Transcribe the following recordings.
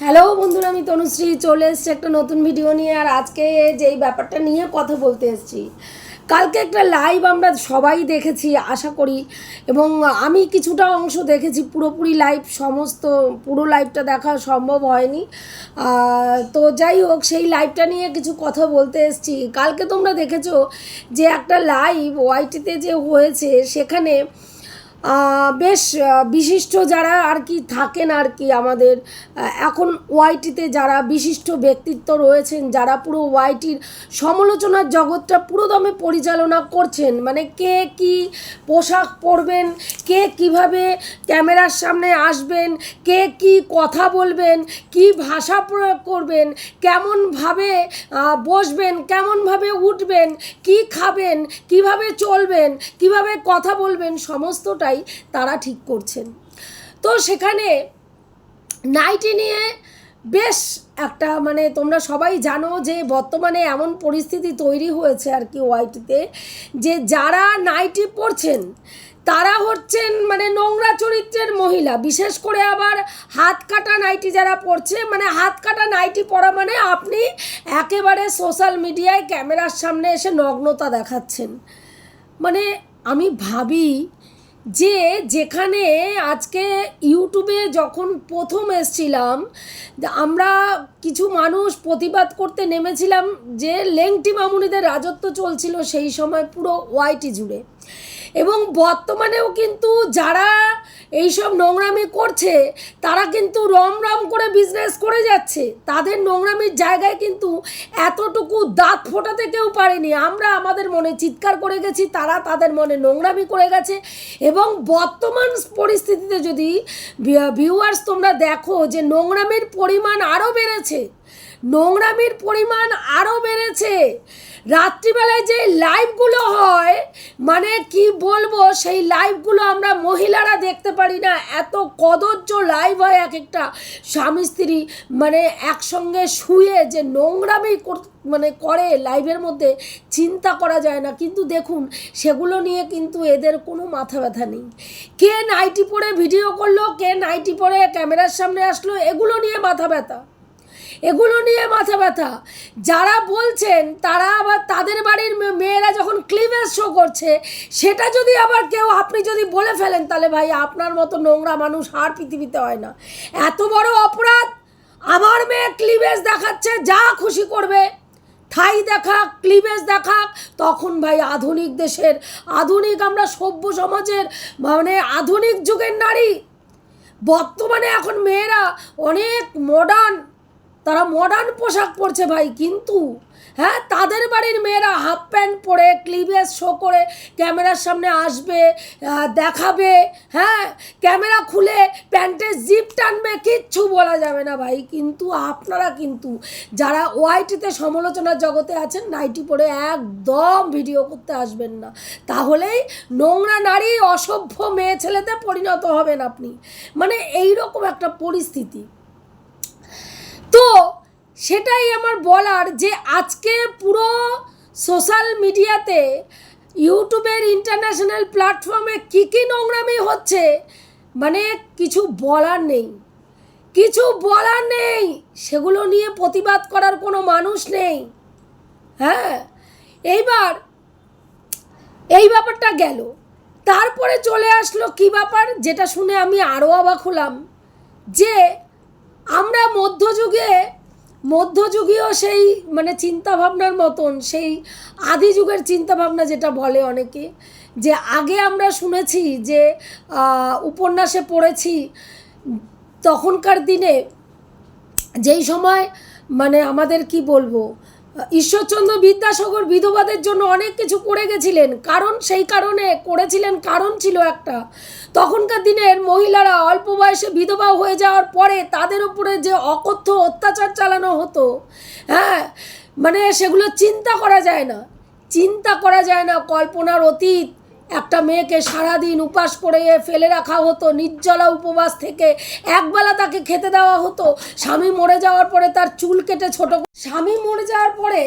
Hello বন্ধুরা, আমি তনুশ্রী চলে এসেছি একটা নতুন ভিডিও নিয়ে, আর আজকে যেই ব্যাপারটা নিয়ে কথা বলতে এসেছি, কালকে একটা লাইভ আমরা সবাই দেখেছি, আশা করি, এবং আমি কিছুটা অংশ দেখেছি, পুরোপুরি লাইভ সমস্ত, পুরো লাইভটা দেখা সম্ভব হয়নি। তো যাই হোক, সেই লাইভটা নিয়ে কিছু কথা বলতে এসেছি। কালকে তোমরা দেখেছ যে একটা লাইভ ওয়াইটিতে যে হয়েছে, সেখানে বেশ বিশিষ্ট যারা আর কি থাকেন আর কি আমাদের এখন ওয়াইটিতে যারা বিশিষ্ট ব্যক্তিত্ব রয়েছেন, যারা পুরো ওয়াইটির সমালোচনার জগৎটা পুরোদমে পরিচালনা করছেন মানে কে কি পোশাক পরবেন, কে কীভাবে ক্যামেরার সামনে আসবেন, কে কি কথা বলবেন, কি ভাষা প্রয়োগ করবেন, কেমনভাবে বসবেন, কেমনভাবে উঠবেন, কি খাবেন, কীভাবে চলবেন, কীভাবে কথা বলবেন, সমস্তটাই তারা ঠিক করছেন। তো সেখানে নাইটি নিয়ে বেশ একটা মানে তোমরা সবাই জানো যে বর্তমানে এমন পরিস্থিতি তৈরি হয়েছে আর কি ওয়াইটিতে যে যারা নাইটি পরছেন তারা হচ্ছেন মানে নোংরা চরিত্রের মহিলা। বিশেষ করে আবার হাত কাটা নাইটি যারা পরছে মানে হাত কাটা নাইটি পরা মানে আপনি একেবারে সোশ্যাল মিডিয়ায় ক্যামেরার সামনে এসে নগ্নতা দেখাচ্ছেন। মানে আমি ভাবি যে যেখানে আজকে ইউটিউবে যখন প্রথম এসছিলাম আমরা কিছু মানুষ প্রতিবাদ করতে নেমেছিলাম যে লেংটি মামুনিদের রাজত্ব চলছিল সেই সময় পুরো ওয়াইটি জুড়ে। এবং বর্তমানেও কিন্তু যারা এইসব নোংরামি করছে, তারা কিন্তু রম রম করে বিজনেস করে যাচ্ছে। তাদের নোংরামির জায়গায় কিন্তু এতটুকু দাঁত ফোটাতে কেউ পারেনি। আমরা আমাদের মনে চিৎকার করে গেছি, তারা তাদের মনে নোংরামি করে গেছে এবং বর্তমান পরিস্থিতিতে যদি ভিউয়ার্স তোমরা দেখো যে নোংরামির পরিমাণ আরও বেড়েছে নোংরামির পরিমাণ আরও বেড়েছে। রাত্রিবেলায় যে লাইভগুলো হয় মানে কি বলব, সেই লাইভগুলো আমরা মহিলারা দেখতে পারি না। এত কদর্য লাইভ হয় এক একটা স্বামী, স্ত্রী মানে একসঙ্গে শুয়ে যে নোংরামি মানে করে লাইভের মধ্যে, চিন্তা করা যায় না। কিন্তু দেখুন, সেগুলো নিয়ে কিন্তু এদের কোনো মাথা ব্যথা নেই। কে নাইটি পরে ভিডিও করল, কে নাইটি পরে ক্যামেরার সামনে আসলো, এগুলো নিয়ে মাথা ব্যথা। এগুলো নিয়ে মাথা ব্যথা। যারা বলছেন, তারা আবার তাদের বাড়ির মেয়েরা যখন ক্লিভেজ শো করছে, সেটা যদি আবার কেউ, আপনি যদি বলে ফেলেন, তাহলে ভাই আপনার মতো নোংরা মানুষ আর পৃথিবীতে হয় না। এত বড় অপরাধ, আমার মেয়ে ক্লিভেজ দেখাচ্ছে, যা খুশি করবে থাই দেখা ক্লিভেজ দেখা তখন ভাই আধুনিক দেশের, আধুনিক আমরা সভ্য সমাজের মানে আধুনিক যুগের নারী। বর্তমানে এখন মেয়েরা অনেক মডার্ন তারা মডার্ন পোশাক পরছে ভাই, কিন্তু হ্যাঁ তাদের বাড়ির মেয়েরা হাফ প্যান্ট পরে ক্লিভেজ শো করে, ক্যামেরার সামনে আসবে দেখাবে হ্যাঁ ক্যামেরা খুলে, প্যান্টের জিপ টানবে, কিচ্ছু বলা যাবে না ভাই, কিন্তু আপনারা কিন্তু, যারা ওয়াইটিতে সমালোচনার জগতে আছেন, নাইটি পরে একদম ভিডিও করতে আসবেন না। তাহলেই নোংরা নারী, অসভ্য মেয়ে ছেলেতে পরিণত হবেন আপনি। মানে এই রকম একটা পরিস্থিতি। তো সেটাই আমার বলার যে আজকে পুরো সোশ্যাল মিডিয়াতে ইউটিউবের ইন্টারন্যাশনাল প্ল্যাটফর্মে কী কী নোংরামি হচ্ছে মানে কিছু বলার নেই। কিছু বলার নেই, সেগুলো নিয়ে প্রতিবাদ করার কোনো মানুষ নেই। হ্যাঁ এইবার, এই ব্যাপারটা গেল। তারপরে চলে আসলো কি ব্যাপার, যেটা শুনে আমি আরও অবাক হলাম। যে আমরা মধ্যযুগে, মধ্যযুগীয় সেই মানে চিন্তাভাবনার মতন, সেই আদি যুগের চিন্তাভাবনা যেটা বলে অনেকে, যে আগে আমরা শুনেছি যে উপন্যাসে পড়েছি, তখনকার দিনে যেই সময় মানে আমাদের কি বলব ঈশ্বরচন্দ্র বিদ্যাসাগর বিধবাদের জন্য অনেক কিছু করে গেছিলেন। কারণ, সেই কারণে করেছিলেন, কারণ ছিল একটা। তখনকার দিনের মহিলারা অল্প বয়সে বিধবা হয়ে যাওয়ার পরে তাদের উপরে যে অকথ্য অত্যাচার চালানো হতো হ্যাঁ মানে সেগুলো চিন্তা করা যায় না। চিন্তা করা যায় না কল্পনার অতীত। একটা মেয়েকে সারাদিন উপাস করে ফেলে রাখা হতো, নির্জলা উপবাস থেকে একবেলা তাকে খেতে দেওয়া হতো। স্বামী মরে যাওয়ার পরে তার চুল কেটে ছোট স্বামী মরে যাওয়ার পরে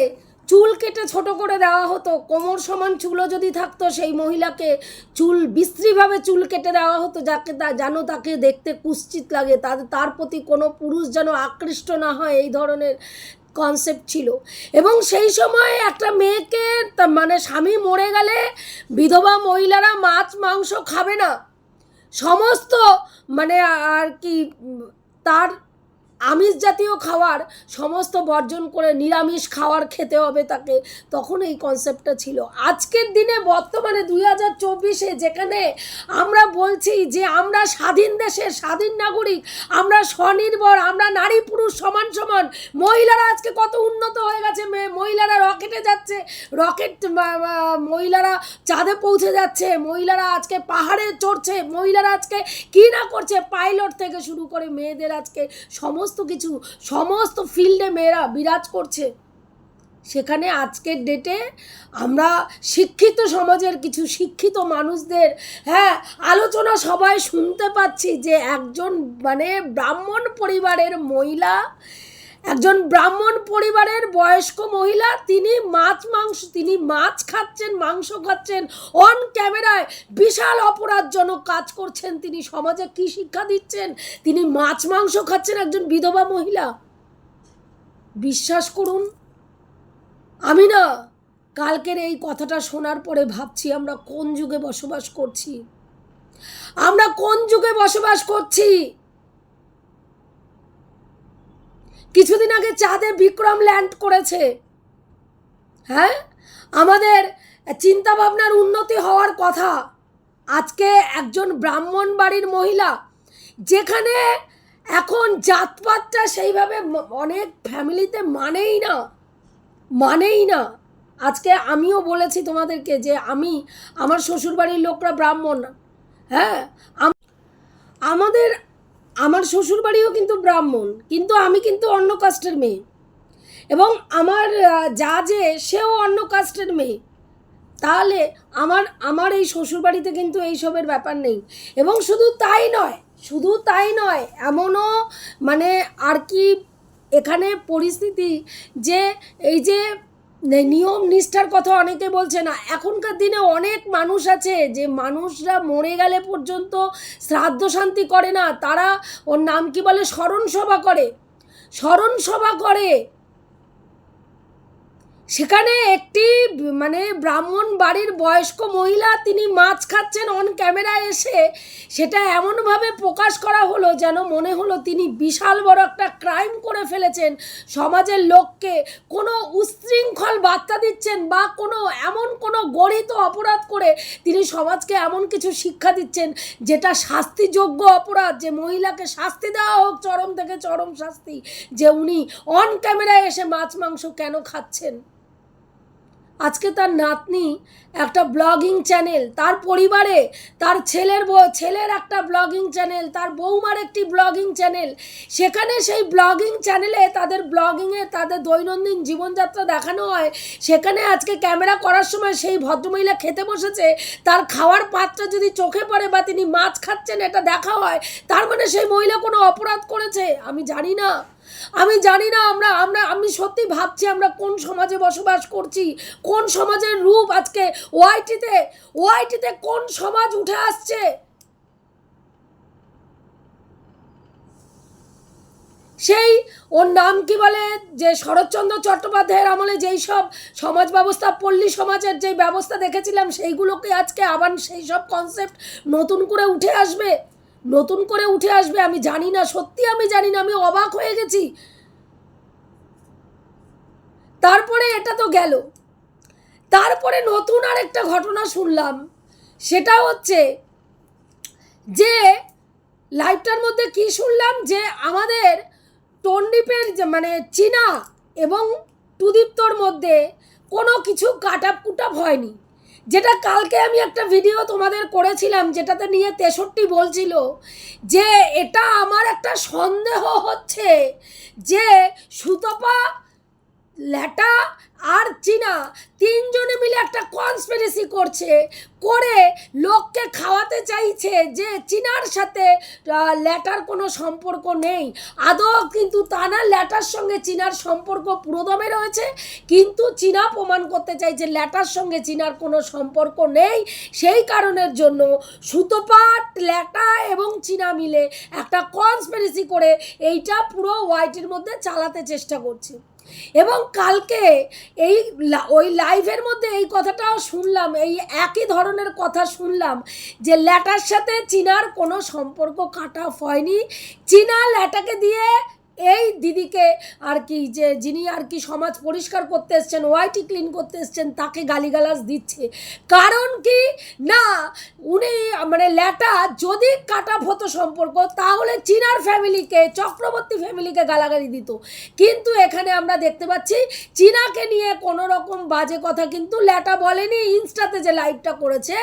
চুল কেটে ছোট করে দেওয়া হতো। কোমর সমান চুলও যদি থাকতো, সেই মহিলাকে চুল বিশ্রীভাবে চুল কেটে দেওয়া হতো, যাকে তা যেন তাকে দেখতে কুশ্চিত লাগে। তাদের তার প্রতি কোনো পুরুষ যেন আকৃষ্ট না হয়, এই ধরনের কনসেপ্ট ছিল। এবং সেই সময় একটা মেয়েকে মানে স্বামী মরে গেলে বিধবা মহিলারা মাছ, মাংস খাবে না। সমস্ত মানে আর কি তার আমিষ জাতীয় খাবার সমস্ত বর্জন করে নিরামিষ খাবার খেতে হবে তাকে, তখন এই কনসেপ্টটা ছিল। আজকের দিনে বর্তমানে দুই হাজার চব্বিশে যেখানে আমরা বলছি যে আমরা স্বাধীন দেশের স্বাধীন নাগরিক, আমরা স্বনির্ভর, আমরা নারী পুরুষ সমান সমান, মহিলারা আজকে কত উন্নত হয়ে গেছে মহিলারা রকেটে যাচ্ছে, রকেট মহিলারা চাঁদে পৌঁছে যাচ্ছে, মহিলারা আজকে পাহাড়ে চড়ছে, মহিলারা আজকে কী না করছে, পাইলট থেকে শুরু করে মেয়েদের আজকে সমস্ত কিছু, সমস্ত ফিল্ডে মেয়েরা বিরাজ করছে। সেখানে আজকের ডেটে আমরা শিক্ষিত সমাজের কিছু শিক্ষিত মানুষদের হ্যাঁ আলোচনা সবাই শুনতে পাচ্ছি যে একজন মানে ব্রাহ্মণ পরিবারের মহিলা একজন ব্রাহ্মণ পরিবারের বয়স্ক মহিলা, তিনি মাছ মাংস, তিনি মাছ খাচ্ছেন, মাংস খাচ্ছেন অন ক্যামেরায় বিশাল অপরাধজনক কাজ করছেন তিনি, সমাজে কি শিক্ষা দিচ্ছেন? তিনি মাছ মাংস খাচ্ছেন একজন বিধবা মহিলা। বিশ্বাস করুন, আমি না কালকের এই কথাটা শোনার পরে ভাবছি আমরা কোন যুগে বসবাস করছি। আমরা কোন যুগে বসবাস করছি? কিছুদিন আগে চাঁদে বিক্রম ল্যান্ড করেছে। হ্যাঁ? আমাদের চিন্তা ভাবনার উন্নতি হওয়ার কথা। আজকে একজন ব্রাহ্মণ বাড়ির মহিলা, যেখানে এখন জাতপাতটা সেইভাবে অনেক ফ্যামিলিতে মানেই না। মানেই না। আজকে আমিও বলেছি তোমাদেরকে যে আমি, আমার শ্বশুরবাড়ির লোকরা ব্রাহ্মণ। হ্যাঁ? আমাদের আমার শ্বশুরবাড়িও কিন্তু ব্রাহ্মণ, কিন্তু আমি কিন্তু অন্য কাস্টের মেয়ে। এবং আমার যা যে, সেও অন্য কাস্টের মেয়ে। তাহলে আমার আমার এই শ্বশুরবাড়িতে কিন্তু এইসবের ব্যাপার নেই। এবং শুধু তাই নয়, শুধু তাই নয়, এমনও মানে আর কি এখানে পরিস্থিতি যে, এই যে নিয়ম নিষ্ঠার কথা অনেকে বলছে না। এখনকার দিনে অনেক মানুষ আছে যে মানুষরা মরে গেলে পর্যন্ত শ্রাদ্ধ শান্তি করে না। তারা ওর নাম কি বলে? স্মরণ সভা করে। স্মরণ সভা করে। সেখানে একটি মানে ব্রাহ্মণ বাড়ির বয়স্ক মহিলা তিনি মাছ খাচ্ছেন অন ক্যামেরায় এসে। সেটা এমনভাবে প্রকাশ করা হলো যেন মনে হলো তিনি বিশাল বড় একটা ক্রাইম করে ফেলেছেন সমাজের লোককে। কোনো উচ্ছৃঙ্খল বার্তা দিচ্ছেন বা কোনো, এমন কোনো গরিত অপরাধ করে তিনি সমাজকে এমন কিছু শিক্ষা দিচ্ছেন যেটা শাস্তিযোগ্য অপরাধ। যে মহিলাকে শাস্তি দেওয়া হোক, চরম থেকে চরম শাস্তি। যে উনি অন ক্যামেরায় এসে মাছ মাংস কেন খাচ্ছেন? আজকে তার নাতনি একটা ব্লগিং চ্যানেল, তার পরিবারে, তার ছেলের ছেলের একটা ব্লগিং চ্যানেল, তার বৌমার একটি ব্লগিং চ্যানেল। সেখানে সেই ব্লগিং চ্যানেলে তাদের ব্লগিংয়ে তাদের দৈনন্দিন জীবনযাত্রা দেখানো হয়। সেখানে আজকে ক্যামেরা করার সময় সেই ভদ্রমহিলা খেতে বসেছে। তার খাওয়ার পাত্র যদি চোখে পড়ে বা তিনি মাছ খাচ্ছেন, এটা দেখা হয়। তার মানে সেই মহিলা কোনো অপরাধ করেছে? আমি জানি না। আমি জানি না আমরা আমরা, আমি সত্যি ভাবছি আমরা কোন সমাজে বসবাস করছি, কোন সমাজের রূপ আজকে ওআইটিতে ওআইটিতে কোন সমাজ উঠে আসছে? সেই, ওর নাম কি বলে? যে শরৎচন্দ্র চট্টোপাধ্যায়ের আমলে যেই সব সমাজ ব্যবস্থা, পল্লী সমাজের যে ব্যবস্থা দেখেছিলাম, সেইগুলোকে আজকে আবার সেই সব কনসেপ্ট নতুন করে উঠে আসবে? নতুন করে উঠে আসবে, আমি জানি না, সত্যি আমি জানি না, আমি অবাক হয়ে গেছি। তারপরে এটা তো গেল। তারপরে নতুন আরেকটা ঘটনা শুনলাম, সেটা হচ্ছে যে লাইভটার মধ্যে কি শুনলাম যে আমাদের টন্ডিপের মানে চীনা এবং টুদীপ্তর মধ্যে কোনো কিছু কাটাপ কুটাপ হয়নি। যেটা কালকে আমি একটা ভিডিও তোমাদের করেছিলাম, যেটাতে নিয়ে তেষট্টি বলছিল যে এটা আমার একটা সন্দেহ হচ্ছে যে সুতপা ল্যাটা আর চীনা তিনজনে মিলে একটা কনস্পিরেসি করছে, করে লোককে খাওয়াতে চাইছে যে চীনার সাথে ল্যাটার কোনো সম্পর্ক নেই। আদৌ কিন্তু তা না ল্যাটার সঙ্গে চীনার সম্পর্ক পুরোদমে রয়েছে, কিন্তু চীনা প্রমাণ করতে চাইছে ল্যাটার সঙ্গে চীনার কোনো সম্পর্ক নেই। সেই কারণের জন্য সুতোপাট ল্যাটা এবং চীনা মিলে একটা কনস্পিরেসি করে এইটা পুরো ওয়াইটির মধ্যে চালাতে চেষ্টা করছে। এবং কালকে এই ওই লাইভের মধ্যে এই কথাটাও শুনলাম, এই একই ধরনের কথা শুনলাম যে ল্যাটার সাথে চীনার কোনো সম্পর্ক কাটা হয়নি। চীনা ল্যাটাকে দিয়ে এই দিদিকে আর কি যে যিনি আর কি সমাজ পরিষ্কার করতে এসছেন ওয়াইটি ক্লিন করতে এসছেন, তাকে গালিগালাজ দিচ্ছে। কারণ কি? না, উনি মানে ল্যাটা যদি কাটা হতো সম্পর্ক, তাহলে চীনার ফ্যামিলিকে, চক্রবর্তী ফ্যামিলিকে গালাগালি দিত। কিন্তু এখানে আমরা দেখতে পাচ্ছি, চীনাকে নিয়ে কোনো রকম বাজে কথা কিন্তু ল্যাটা বলেনি, ইনস্টাতে যে লাইভটা করেছে,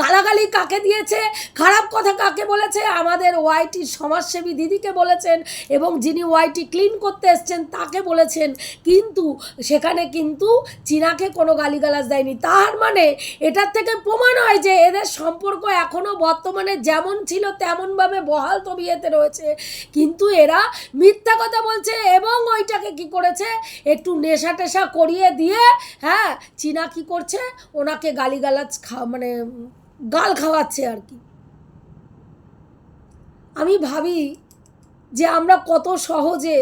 গালাগালি কাকে দিয়েছে, খারাপ কথা কাকে বলেছে, আমাদের ওয়াইটির সমাজসেবী দিদিকে বলেছেন, এবং যিনি ওয়াইটি ক্লিন করতে এসছেন, তাকে বলেছেন, কিন্তু সেখানে কিন্তু চীনাকে কোনো গালিগালাজ দেয়নি। তার মানে এটার থেকে প্রমাণ হয় যে এদের সম্পর্ক এখনও বর্তমানে যেমন ছিল তেমনভাবে বহাল তবিয়েতে রয়েছে। কিন্তু এরা মিথ্যা কথা বলছে এবং ওইটাকে কি করেছে? একটু নেশা টেশা করিয়ে দিয়ে হ্যাঁ চীনা কি করছে? ওনাকে গালিগালাজ খা মানে গাল খাওয়াচ্ছে আর কি। আমি ভাবি যে আমরা কত সহজে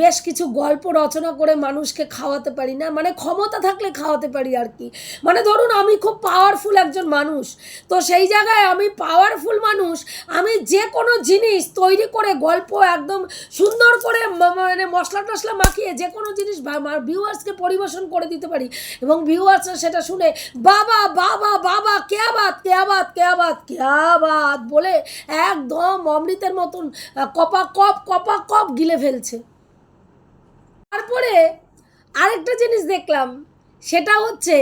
বেশ কিছু গল্প রচনা করে মানুষকে খাওয়াতে পারি না। মানে ক্ষমতা থাকলে খাওয়াতে পারি আর কি। মানে ধরুন আমি খুব পাওয়ারফুল একজন মানুষ। তো সেই জায়গায় আমি পাওয়ারফুল মানুষ, আমি যে কোনো জিনিস তৈরি করে গল্প একদম সুন্দর করে মানে মশলা টশলা মাখিয়ে যে কোনো জিনিস ভিউয়ার্সকে পরিবেশন করে দিতে পারি এবং ভিউয়ার্সরা সেটা শুনে, বাবা বাবা বাবা কেয়াবাত কেয়াবাত কেয়াবাত কেয়াবাত বলে একদম অমৃতের মতন কপা, কপ কপা, কপ গিলে ফেলছে। তারপরে আরেকটা জিনিস দেখলাম, সেটা হচ্ছে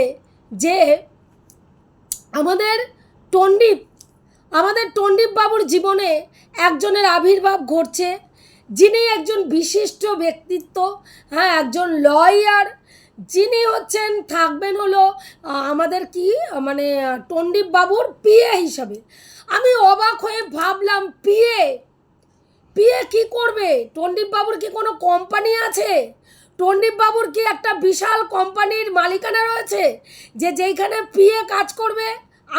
যে আমাদের টন্ডিপ আমাদের টন্ডিপ বাবুর জীবনে একজনের আবির্ভাব ঘটছে, যিনি একজন বিশিষ্ট ব্যক্তিত্ব হ্যাঁ একজন লয়ার যিনি হচ্ছেন, থাকবেন হলো আমাদের কি মানে টন্ডিপ বাবুর পিএ হিসাবে। আমি অবাক হয়ে ভাবলাম পিএ পিএ কি করবে? টন্ডিপ বাবুর কি কোনো কোম্পানি আছে? বাবুর কি একটা বিশাল কোম্পানির মালিকানা রয়েছে? যে যেইখানে পিএ কাজ করবে,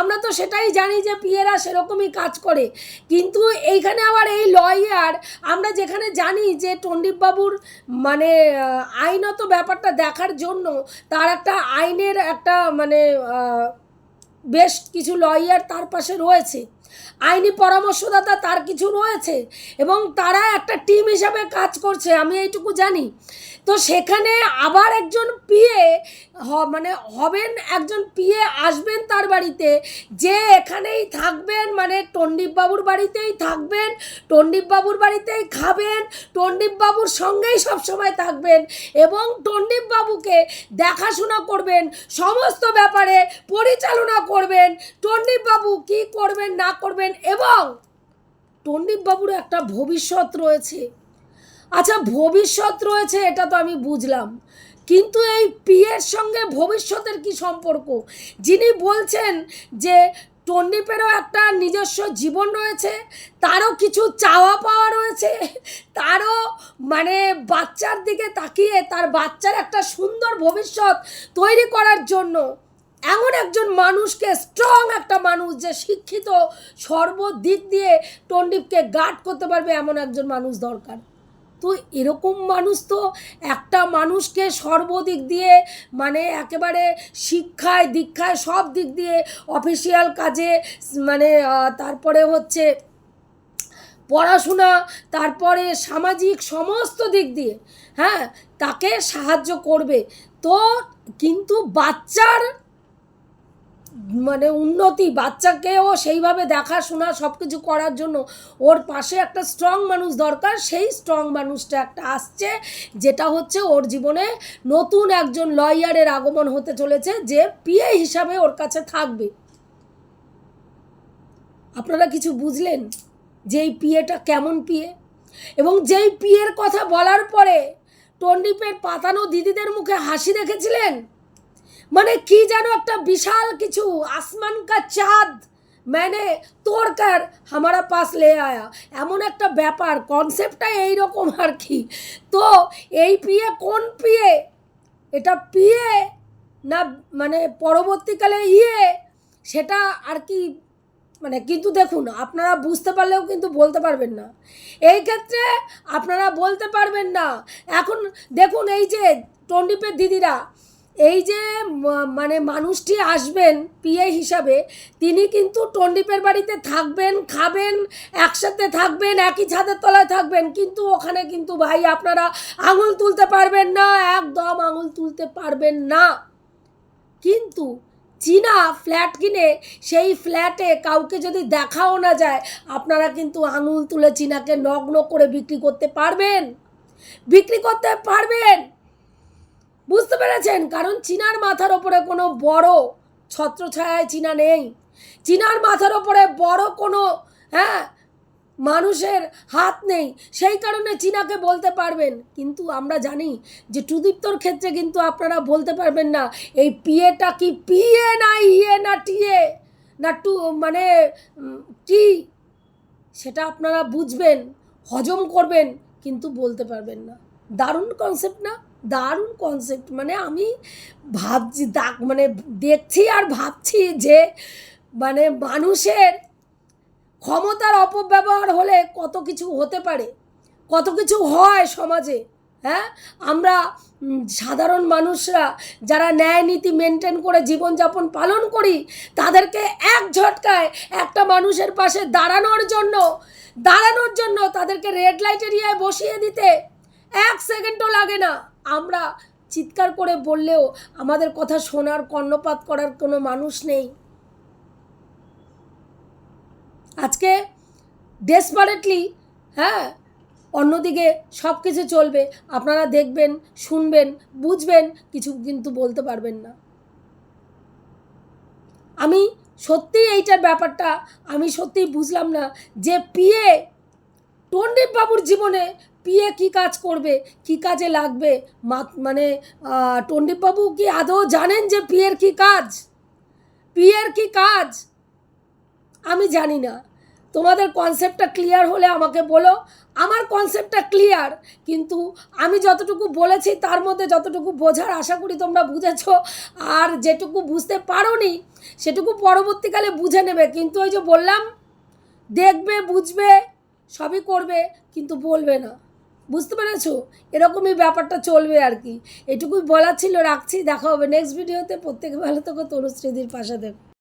আমরা তো সেটাই জানি যে পিয়েরা সেরকমই কাজ করে। কিন্তু এইখানে আবার এই লয়ার, আমরা যেখানে জানি যে বাবুর মানে আইনত ব্যাপারটা দেখার জন্য তার একটা আইনের একটা মানে বেশ কিছু লয়ার তার পাশে রয়েছে। আইনি পরামর্শদাতা তার কিছু রয়েছে এবং তারা একটা টিম হিসাবে কাজ করছে, আমি এইটুকু জানি। তো সেখানে আবার একজন পিএ মানে হবেন, একজন পিএ আসবেন তার বাড়িতে, যে এখানেই থাকবেন মানে টন্ডিপ বাবুর বাড়িতেই থাকবেন টন্ডিপ বাবুর বাড়িতেই খাবেন টন্ডিপ বাবুর সঙ্গেই সবসময় থাকবেন এবং টন্ডিপ বাবুকে দেখাশোনা করবেন, সমস্ত ব্যাপারে পরিচালনা করবেন টন্ডিপ বাবু কি করবেন না করবেন এবং টন্ডিপ বাবুর একটা ভবিষ্যৎ রয়েছে। আচ্ছা ভবিষ্যৎ রয়েছে এটা তো আমি বুঝলাম, কিন্তু এই পিয়ের সঙ্গে ভবিষ্যতের কি সম্পর্ক? যিনি বলছেন যে টন্ডিপেরও একটা নিজস্ব জীবন রয়েছে, তারও কিছু চাওয়া পাওয়া রয়েছে, তারও মানে বাচ্চার দিকে তাকিয়ে তার বাচ্চার একটা সুন্দর ভবিষ্যৎ তৈরি করার জন্য এমন একজন মানুষকে স্ট্রং একটা মানুষ যে শিক্ষিত, সর্বদিক দিয়ে টন্ডিপকে গার্ড করতে পারবে এমন একজন মানুষ দরকার। তো এরকম মানুষ তো একটা মানুষকে সর্বদিক দিয়ে মানে একেবারে শিক্ষায়, দীক্ষায় সব দিক দিয়ে অফিসিয়াল কাজে মানে তারপরে হচ্ছে পড়াশোনা, তারপরে সামাজিক সমস্ত দিক দিয়ে হ্যাঁ তাকে সাহায্য করবে। তো কিন্তু বাচ্চার মানে উন্নতি, বাচ্চাকেও সেইভাবে দেখাশোনা সব কিছু করার জন্য। ওর পাশে একটা স্ট্রং মানুষ দরকার, সেই স্ট্রং মানুষটা একটা আসছে, যেটা হচ্ছে ওর জীবনে নতুন একজন লয়ারের আগমন হতে চলেছে, যে পিএ হিসাবে ওর কাছে থাকবে। আপনারা কিছু বুঝলেন যে এই পিএটা কেমন পিএ এবং যেই পিএর কথা বলার পরে টন্ডিপের পাতানো দিদিদের মুখে হাসি দেখেছিলেন? মানে কি যেন একটা বিশাল কিছু আসমান কা চাঁদ মানে তোর কার হামারা পাস লে আয়া। এমন একটা ব্যাপার কনসেপ্টটা এইরকম আর কি। তো এই পিয়ে কোন পিয়ে? এটা পিয়ে না মানে পরবর্তীকালে ইয়ে? সেটা আর কি মানে কিন্তু দেখুন, আপনারা বুঝতে পারলেও কিন্তু বলতে পারবেন না। এই ক্ষেত্রে আপনারা বলতে পারবেন না। এখন দেখুন এই যে টন্ডিপের দিদিরা এই যে মানে মানুষটি আসবেন পিএ হিসাবে, তিনি কিন্তু টন্ডিপের বাড়িতে থাকবেন, খাবেন, একসাথে থাকবেন, একই ছাদের তলায় থাকবেন, কিন্তু ওখানে কিন্তু ভাই আপনারা আঙুল তুলতে পারবেন না, একদম আঙুল তুলতে পারবেন না। কিন্তু চীনা ফ্ল্যাট কিনে সেই ফ্ল্যাটে কাউকে যদি দেখাও না যায়, আপনারা কিন্তু আঙুল তুলে চীনাকে নগ্ন করে বিক্রি করতে পারবেন। বিক্রি করতে পারবেন। বুঝতে পেরেছেন? কারণ চীনার মাথার ওপরে কোনো বড় ছত্রছায়ায় চীনা নেই। চীনার মাথার ওপরে বড় কোনো হ্যাঁ মানুষের হাত নেই। সেই কারণে চীনাকে বলতে পারবেন। কিন্তু আমরা জানি যে টুদীপ্তর ক্ষেত্রে কিন্তু আপনারা বলতে পারবেন না, এই পিএটা কি পিএ না ইয়ে না টিএ না টু মানে কি? সেটা আপনারা বুঝবেন, হজম করবেন, কিন্তু বলতে পারবেন না। দারুণ কনসেপ্ট না? দারুণ কনসেপ্ট মানে আমি ভাবছি, দাগ মানে দেখছি আর ভাবছি যে মানে মানুষের ক্ষমতার অপব্যবহার হলে কত কিছু হতে পারে, কত কিছু হয় সমাজে হ্যাঁ? আমরা সাধারণ মানুষরা যারা ন্যায় নীতি মেনটেন করে জীবনযাপন পালন করি, তাদেরকে এক ঝটকায় একটা মানুষের পাশে দাঁড়ানোর জন্য দাঁড়ানোর জন্য তাদেরকে রেড লাইট এরিয়ায় বসিয়ে দিতে এক সেকেন্ডও লাগে না। আমরা চিৎকার করে বললেও আমাদের কথা শোনার কর্ণপাত করার কোনো মানুষ নেই। আজকে ডেসপারেটলি হ্যাঁ অন্যদিকে সব কিছু চলবে। আপনারা দেখবেন, শুনবেন, বুঝবেন, কিছু কিন্তু বলতে পারবেন না। আমি সত্যিই এইটার ব্যাপারটা আমি সত্যিই বুঝলাম না যে পিএ টন্ডিপ বাবুর জীবনে পিএ কি কাজ করবে, কি কাজে লাগবে? মানে টন্ডিপবাবু কি আদৌ জানেন যে পিএর কি কাজ? পিএর কি কাজ? আমি জানি না। তোমাদের কনসেপ্টটা ক্লিয়ার হলে আমাকে বলো। আমার কনসেপ্টটা ক্লিয়ার কিন্তু আমি যতটুকু বলেছি তার মধ্যে যতটুকু বোঝার আশা করি তোমরা বুঝেছ। আর যেটুকু বুঝতে পারোনি, সেটুকু পরবর্তীকালে বুঝে নেবে। কিন্তু ওই যে বললাম, দেখবে, বুঝবে, সবই করবে, কিন্তু বলবে না। বুঝতে পেরেছ? এরকমই ব্যাপারটা চলবে আর কি। এটুকুই বলার ছিল, রাখছি, দেখা হবে নেক্সট ভিডিওতে প্রত্যেকে ভালো থেকো, তনুশ্রীদির পাশে দেবে